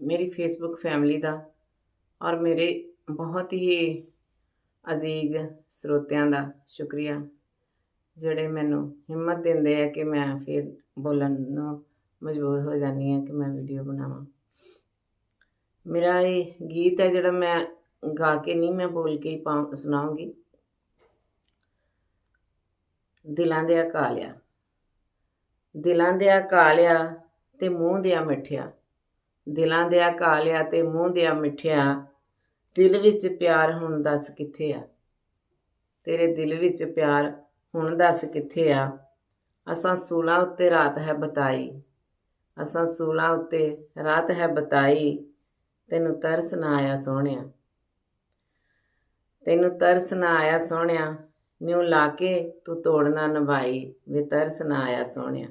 ਮੇਰੀ Facebook family ਦਾ ਔਰ ਮੇਰੇ ਬਹੁਤ ਹੀ ਅਜ਼ੀਜ਼ ਸਰੋਤਿਆਂ ਦਾ ਸ਼ੁਕਰੀਆ, ਜਿਹੜੇ ਮੈਨੂੰ ਹਿੰਮਤ ਦਿੰਦੇ ਆ ਕਿ ਮੈਂ ਫਿਰ ਬੋਲਣ ਨੂੰ ਮਜਬੂਰ ਹੋ ਜਾਂਦੀ ਹਾਂ ਕਿ ਮੈਂ ਵੀਡੀਓ ਬਣਾਵਾਂ। ਮੇਰਾ ਇਹ ਗੀਤ ਹੈ ਜਿਹੜਾ ਮੈਂ ਗਾ ਕੇ ਨਹੀਂ ਮੈਂ ਬੋਲ ਕੇ ਹੀ ਪਾ ਸੁਣਾਉਂਗੀ। ਦਿਲਾਂ ਦੇ ਕਾਲਿਆ ਦਿਲਾਂ ਦੇ ਕਾਲਿਆ ਤੇ ਮੂੰਹ ਦਿਆ ਮਿੱਠਿਆ ਦਿਲਾਂ ਦੇ ਕਾਲਿਆ ਤੇ ਮੂੰਹ ਦਿਆ ਮਿੱਠਿਆ ਦਿਲ ਵਿੱਚ ਪਿਆਰ ਹੁਣ ਦੱਸ ਕਿੱਥੇ ਆ? ਤੇਰੇ ਦਿਲ ਵਿੱਚ ਪਿਆਰ ਹੁਣ ਦੱਸ ਕਿੱਥੇ ਆ? ਅਸਾਂ ਸੂਲਾਂ ਉੱਤੇ ਰਾਤ ਹੈ ਬਤਾਈ, ਅਸਾਂ ਸੂਲਾਂ ਉੱਤੇ ਰਾਤ ਹੈ ਬਤਾਈ, ਤੈਨੂੰ ਤਰਸ ਨਾ ਆਇਆ ਸੋਹਣਿਆ। ਤੈਨੂੰ ਤਰਸ ਨਾ ਆਇਆ ਸੋਹਣਿਆ, ਨਿਉ ਲਾ ਕੇ ਤੂੰ ਤੋੜਨਾ ਨਵਾਈ, ਵੇ ਤਰਸ ਨਾ ਆਇਆ ਸੋਹਣਿਆ।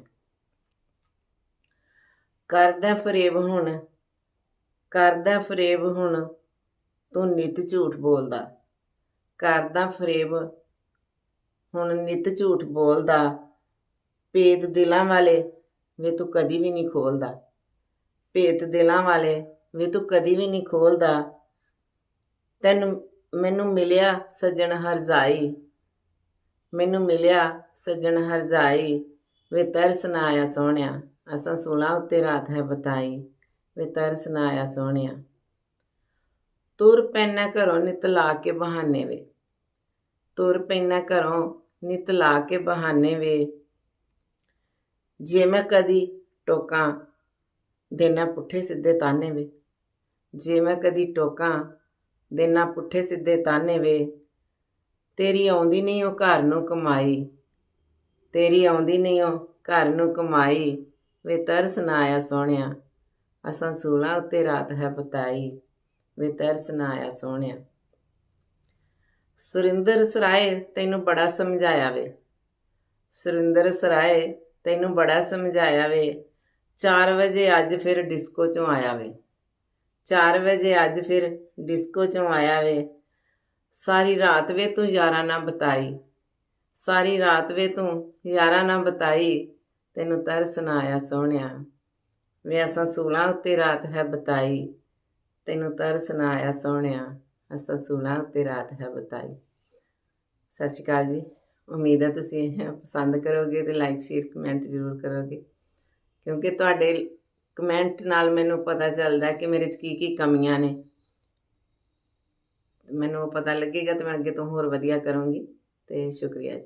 ਕਰਦਾ ਫਰੇਬ ਹੁਣ, ਕਰਦਾ ਫਰੇਬ ਹੁਣ, ਤੂੰ ਨਿਤ ਝੂਠ ਬੋਲਦਾ। ਕਰਦਾ ਫਰੇਬ ਹੁਣ ਨਿਤ ਝੂਠ ਬੋਲਦਾ ਭੇਦ ਦਿਲਾਂ ਵਾਲੇ ਵੇ ਤੂੰ ਕਦੀ ਵੀ ਨਹੀਂ ਖੋਲਦਾ। ਭੇਦ ਦਿਲਾਂ ਵਾਲੇ ਵੇ ਤੂੰ ਕਦੀ ਵੀ ਨਹੀਂ ਖੋਲਦਾ। ਤੈਨੂੰ, ਮੈਨੂੰ ਮਿਲਿਆ ਸੱਜਣ ਹਰਜ਼ਾਈ ਮੈਨੂੰ ਮਿਲਿਆ ਸੱਜਣ ਹਰਜ਼ਾਈ ਵੇ ਤਰਸ ਨਾ ਆਇਆ ਸੋਹਣਿਆ। ਅਸਾਂ ਸੂਲਾਂ ਉੱਤੇ ਰਾਤ ਹੈ ਬਤਾਈ, ਵੇ ਤਰਸ ਨਾ ਆਇਆ ਸੋਹਣਿਆ। ਤੁਰ ਪੈਣਾ ਘਰੋਂ ਨਿਤ ਲਾ ਕੇ ਬਹਾਨੇ ਵੇ। ਤੁਰ ਪੈਣਾ ਘਰੋਂ ਨਿਤ ਲਾ ਕੇ ਬਹਾਨੇ ਵੇ। ਜੇ ਮੈਂ ਕਦੀ ਟੋਕਾਂ ਦੇਣਾ ਪੁੱਠੇ ਸਿੱਧੇ ਤਾਨੇ ਵੇ। ਜੇ ਮੈਂ ਕਦੀ ਟੋਕਾਂ ਦੇਣਾ ਪੁੱਠੇ ਸਿੱਧੇ ਤਾਨੇ ਵੇ। ਤੇਰੀ ਆਉਂਦੀ ਨਹੀਂ ਉਹ ਘਰ ਨੂੰ ਕਮਾਈ। ਤੇਰੀ ਆਉਂਦੀ ਨਹੀਂ ਉਹ ਘਰ ਨੂੰ ਕਮਾਈ। ਵੇ ਤਰਸ ਨਾ ਆਇਆ ਸੋਹਣਿਆ। ਅਸਾਂ ਸੂਲਾਂ ਉੱਤੇ ਰਾਤ ਹੈ ਬਤਾਈ। ਵੇ ਤਰਸ ਨਾ ਆਇਆ ਸੋਹਣਿਆ। ਸੁਰਿੰਦਰ ਸਰਾਏ, ਤੈਨੂੰ ਬੜਾ ਸਮਝਾਇਆ ਵੇ। ਸੁਰਿੰਦਰ ਸਰਾਏ, ਤੈਨੂੰ ਬੜਾ ਸਮਝਾਇਆ ਵੇ। 4 ਵਜੇ ਅੱਜ ਫਿਰ ਡਿਸਕੋ ਚੋਂ ਆਇਆ ਵੇ। 4 ਵਜੇ ਅੱਜ ਫਿਰ ਡਿਸਕੋ ਚੋਂ ਆਇਆ ਵੇ। ਸਾਰੀ ਰਾਤ ਵੇ ਤੂੰ ਯਾਰਾਂ ਨਾ ਬਤਾਈ। ਸਾਰੀ ਰਾਤ ਵੇ ਤੂੰ ਯਾਰਾਂ ਨਾ ਬਤਾਈ। ਤੈਨੂੰ ਤਰਸ ਨਾ ਆਇਆ ਸੋਹਣਿਆ। ਵੇ ਅਸਾਂ ਸੂਲਾਂ ਉੱਤੇ ਰਾਤ ਹੈ ਬਤਾਈ। ਤੈਨੂੰ ਤਰਸ ਨਾ ਆਇਆ ਸੋਹਣਿਆ। ਅਸਾਂ ਸੂਲਾਂ ਉੱਤੇ ਰਾਤ ਹੈ ਬਤਾਈ। ਸਤਿ ਸ਼੍ਰੀ ਅਕਾਲ ਜੀ। ਉਮੀਦ ਹੈ ਤੁਸੀਂ ਇਹ ਪਸੰਦ ਕਰੋਗੇ ਤੇ ਲਾਈਕ ਸ਼ੇਅਰ ਕਮੈਂਟ ਜ਼ਰੂਰ ਕਰੋਗੇ। ਕਿਉਂਕਿ ਤੁਹਾਡੇ ਕਮੈਂਟ ਨਾਲ ਮੈਨੂੰ ਪਤਾ ਚੱਲਦਾ ਕਿ ਮੇਰੇ 'ਚ ਕੀ ਕੀ ਕਮੀਆਂ ਨੇ। ਮੈਨੂੰ ਉਹ ਪਤਾ ਲੱਗੇਗਾ ਤੇ ਮੈਂ ਅੱਗੇ ਤੋਂ ਹੋਰ ਵਧੀਆ ਕਰੂੰਗੀ। ਤੇ ਸ਼ੁਕਰੀਆ ਜੀ।